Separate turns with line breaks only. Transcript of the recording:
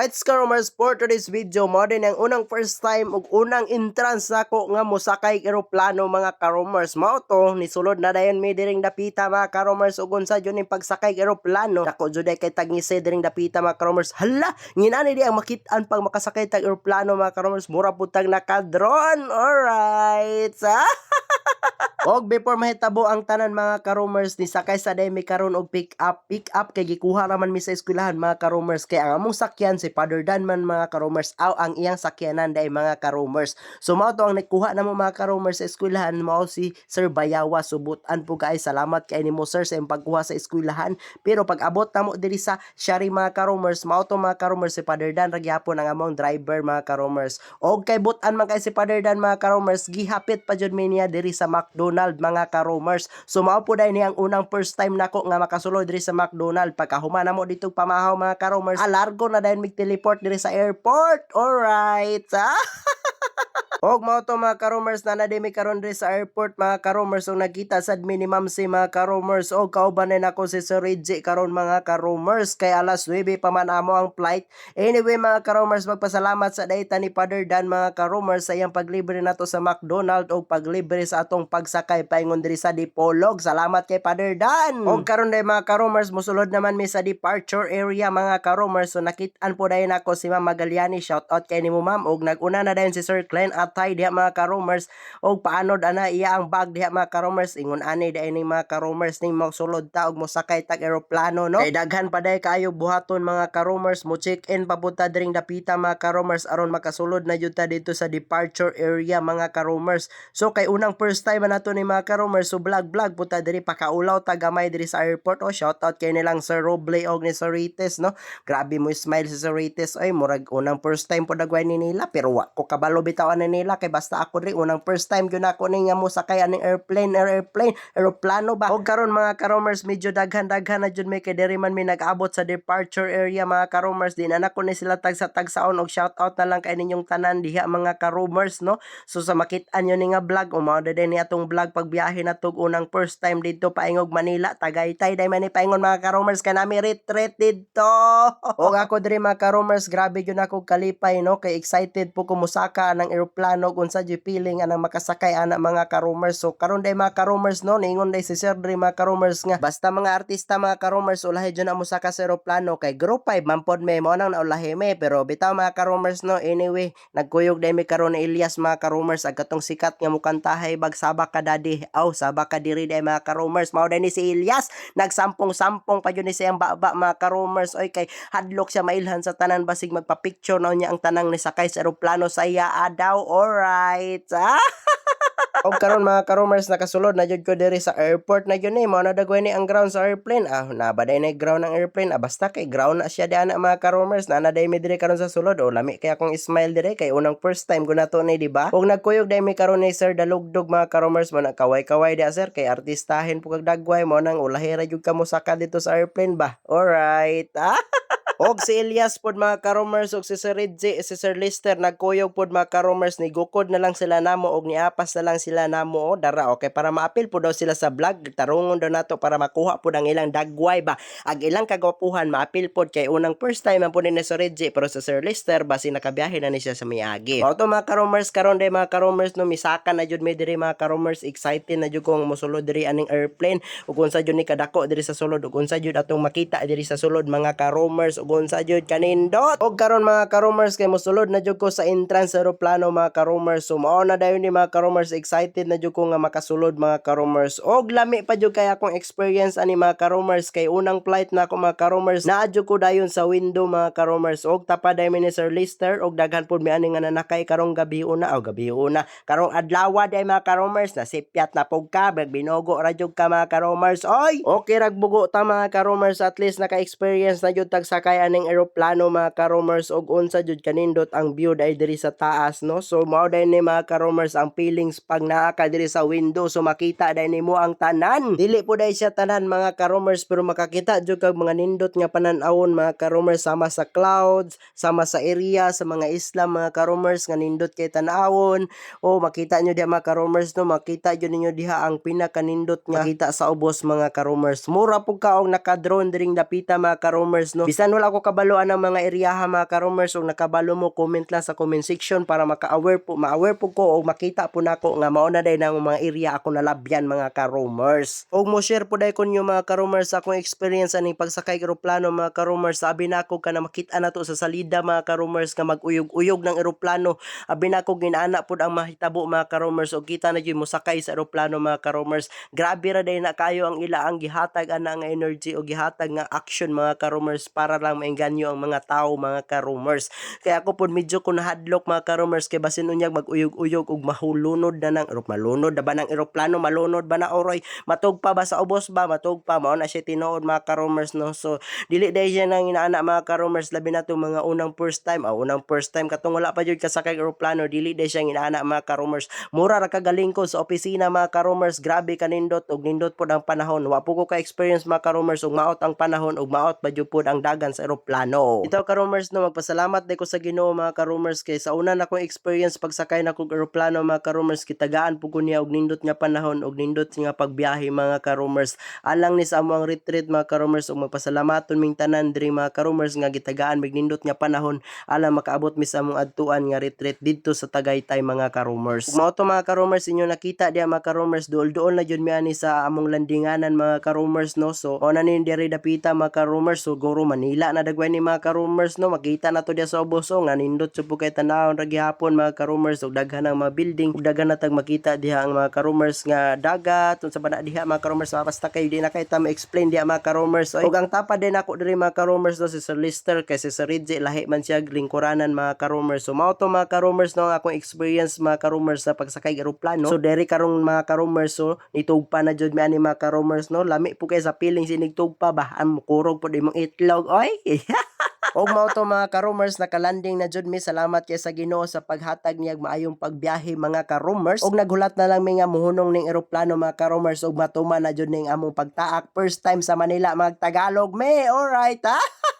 Alright, Scaromers, for today's video, mo din ang unang first time ug unang entrance nako nga mosakay eroplano mga karomers. Mao to, nisulod na dayon mi diring dapita mga karomers ug unsa jud ning pagsakay eroplano. Dako jud ay kay tagngise diring dapita mga karomers. Hala, nginani di ang makit-an pag makasakay tag eroplano mga karomers. Mura putang naka-drone. Alright. Og before mahitabo ang tanan mga karomers ni sakay sa day mi karon og pick up pick up kay gikuha raman mi sa eskwelahan mga karomers kay ang among sakyan si Father Dan man mga karomers aw ang iyang sakyanan day mga karomers so mao to ang nagkuha namo mga karomers sa eskwelahan. Mao si Sir Bayawa subutan po kay. Salamat kay nimo sir sa pagkuha sa eskwelahan. Pero pag abot namo diri sa Shari mga karomers mao to mga karomers si Father Dan. Ra gyapon ang among driver mga karomers og kay butan man kay si Father Dan mga karomers gihapit pa jud niya diri sa McDonald mga karomers. So mao po dahil ang unang first time nako nga makasulod diri sa McDonald pagkahuman na mo dito pamahaw mga karomers. Alargo na dahil mig teleport diri sa airport. Alright. Ah? Og mao to mga karomers na nadimi karon diri sa airport mga karomers og nakita sad minimum si mga karomers og kauban na nako si Sir Reggie karon mga karomers kay alas 9 pa man amo ang flight. Anyway mga karomers magpasalamat sa dayta ni Father Dan mga karomers sa iyang paglibre nato sa McDonald og paglibre sa atong pagsakay paingon diri sa Dipolog. Salamat kay Father Dan. Og karon day mga karomers mosulod naman mi sa departure area mga karomers so nakit-an po dayon ako si Ma'am Magaliani shout out kay nimo ma'am og naguna na dayon si Sir Glenn Atay diha mga karomers og paanod ana iya ang bag diha mga karomers ingon ani dayon ni mga karomers ning magsulod ta og mosakay tag eroplano no? Kay daghan pa day kayo buhaton mga karomers mo check in papunta diring dapita mga karomers aron makasulod na jud ta dito sa departure area mga karomers so kay unang first time nato ni mga karomers so vlog vlog punta diri pakaulaw ta gamay diri sa airport. Oh shout out kay nilang Sir Roble og ni Sir Rites no? Grabe mo smile si Sir Rites. Ay murag unang first time po dagway ni nila pero wa ko kabalo bitawan ni nila kay basta ako rin unang first time gyud ako ni nga mo sakay aning airplane air airplane eroplano ba? Og karon mga karomers medyo daghan-daghan na jud may kay diri man mi nag-abot sa departure area mga karomers din anak ko ni sila tag sa tagsaon og shout out na lang kay ninyong tanan diha mga karomers no? So sa makit-an nyo ni nga vlog umao na din atong vlog pagbiyahe na tug unang first time dito paingog Manila Tagaytay day man paingon mga karomers kay nami retreat dito! Og ako diri mga karomers grabe gyud ako kalipay no? Kay excited po kumusaka ng eroplano kung sa feeling anang makasakay ana mga karomers so karon day mga karomers no? Ningon day si Sir diri mga karomers nga. Basta mga artista mga karomers ulahi jud na mo sa eroplano kay group 5 mampod me mo nang naulahi me pero bitaw mga karomers no? Anyway nagkuyog day mi karon ni Elias mga karomers ag katong sikat nga mukantahay bag sabak ka dadi aw sabak ka diri day mga karomers mao day ni si Elias nagsampong-sampong pa jud ni siyang baba mga karomers oy kay hadlok siya mailhan sa tanan basig magpa-picture na niya ang tanang ni sakay sa eroplano sa iya adaw alright. Ah Og karon mga karomers nakasulod na jud ko diri sa airport na yun eh mao na dagway ni ang ground sa airplane. Ah nabaday na ground ng airplane. Ah basta kay ground na siya di ana mga karomers na na day mi diri karon sa sulod. O lami kay akong smile diri. Kay unang first time ko na to ni di ba? Og nagkuyog day mi karon ni sir dalugdog mga karomers mo na kaway-kaway di sir. Kay artistahin po kag dagway. Mo nang ulahira jud ka mo saka dito sa airplane ba? Alright. ah Og si Elias pod mga karomers og si Sir Reggie, si Sir Lister nagkuyog pod mga karomers ni gukod na lang sila namo og niapas na lang sila namo o dara okay para maapil po daw sila sa vlog tarungon daw nato para makuha pod ang ilang dagway ba ag ilang kagwapuhan maapil pod kay unang first time man po ni Sir Reggie pero sa Sir Lister basi nakabiyahe na ni siya sa Miyagi. O to mga karomers karon day mga karomers no misaka na jud mi diri mga karomers excited na jud kong mosulod diri aning airplane ug unsa jud ni kadako diri sa sulod ug unsa jud atong makita diri sa sulod mga karomers ug unsa jud kanindot. Og karon mga karomers kay mosulod na jud ko sa entrance sa eroplano mga karomers so mao na dayon ni mga karomers excited na jud ko nga makasulod mga karomers og lami pa jud kay akong experience ani mga karomers kay unang flight na ako mga karomers naa jud ko dayon sa window mga karomers og tapa dayon ni Sir Lister og daghan pud mi ani nga nanakay karong gabi una o gabi una karong adlaw day mga karomers na sipyat na pog ka binogo ra jud ka mga karomers oy! Okay rag bugo ta mga karomers at least naka-experience na jud tag sakay aning eroplano mga karomers og unsa jud kanindot ang view dai diri sa taas no? So mao dai ni mga karomers ang feelings pag naa ka diri sa window. So makita dai nimo ang tanan. Dili po dai siya tanan mga karomers pero makakita jud kag mga nindot nga panan-awon mga karomers sama sa clouds sama sa area sa mga isla mga karomers nga nindot kay tan-awon. O makita nyo diha mga karomers no? Makita jud ninyo diha ang pinakanindot nga kita sa ubos mga karomers mura pug ka og naka-drone diring dapita mga karomers no? Bisan wala wala ko kabaloan ng mga eriyaha mga karomers ug nakabalo mo comment lang sa comment section para maka-aware po ma-aware po ko o makita po nako nga mao na day ng mga area ako nalabyan mga karomers. Og mo share po day kon mga karomers akong experience aning pagsakay eroplano mga karomers sabi nako kana makita na to sa salida mga karomers nga mag-uyog-uyog ng eroplano abi nako ginana pud ang mahitabo mga karomers og kita na gyud mo sakay sa eroplano mga karomers grabe ra day na kayo ang ila ang gihatag ana nga energy o gihatag nga action mga karomers para lang maengganyo ang mga tao mga karomers kaya ako po medyo ko nahadlok mga karomers kay basin unyag mag-uyog-uyog ug mahulunod na ng ero malunod na ba ng eroplano malunod ba na oroy matug pa ba sa ubos ba? Matug pa mao na siya tinuod mga karomers no? So dili day siya nang inaana mga karomers labi na to mga unang first time ah unang first time katong wala pa jud kasakay eroplano dili day siya inaana mga karomers mura ra kagaling ko sa opisina mga karomers grabe kanindot ug nindot pod ang panahon. Wa po ko ka experience mga karomers ug maot ang panahon ug maot ba jud pod ang dagan sa eroplano ito karomers no magpasalamat day ko sa Ginoo mga karomers kay sa una na kong experience pagsakay na kog eroplano mga karomers kitagaan po ko niya og nindot nga panahon og nindot nga pagbiyahe mga karomers alang ni sa among retreat mga karomers ug magpasalamaton ming tanan diri mga karomers nga gitagaan mig nindot nga panahon alang makaabot mi sa among adtuan nga retreat didto sa Tagaytay mga karomers. Ug mao mga karomers inyo nakita diya mga karomers duol-duol na jud mi ani sa among landinganan mga karomers no. So ona ni diri dapita mga karomers siguro Manila na dagway ni mga karomers no? Makita na to diya sa ubos nga nindot sa kay tanawon ra gihapon mga karomers ug daghan ang mga building ug daghan na tag makita diha ang mga karomers nga dagat unsa ba na diha mga karomers basta kayo di na kay ta ma-explain diha mga karomers ug ang tapa din ako diri mga karomers no? Si Sir Lister kay si Sir Ridge lahi man siya lingkuranan mga karomers so mao to mga karomers no? Ang akong experience mga karomers sa pagsakay eroplano so diri karong mga karomers so nitugpa na jud mi ani mga karomers no? Lami po kay sa piling sinigtugpa ba ang mukurog pod imong itlog oy Og mao to mga karomers nakalanding na jud mi salamat kay sa Ginoo sa paghatag niya og maayong pagbiyahe mga karomers og naghulat na lang mi nga muhunong ning eroplano mga karomers og matuman na jud ning among pagtaak first time sa Manila magtagalog me alright ha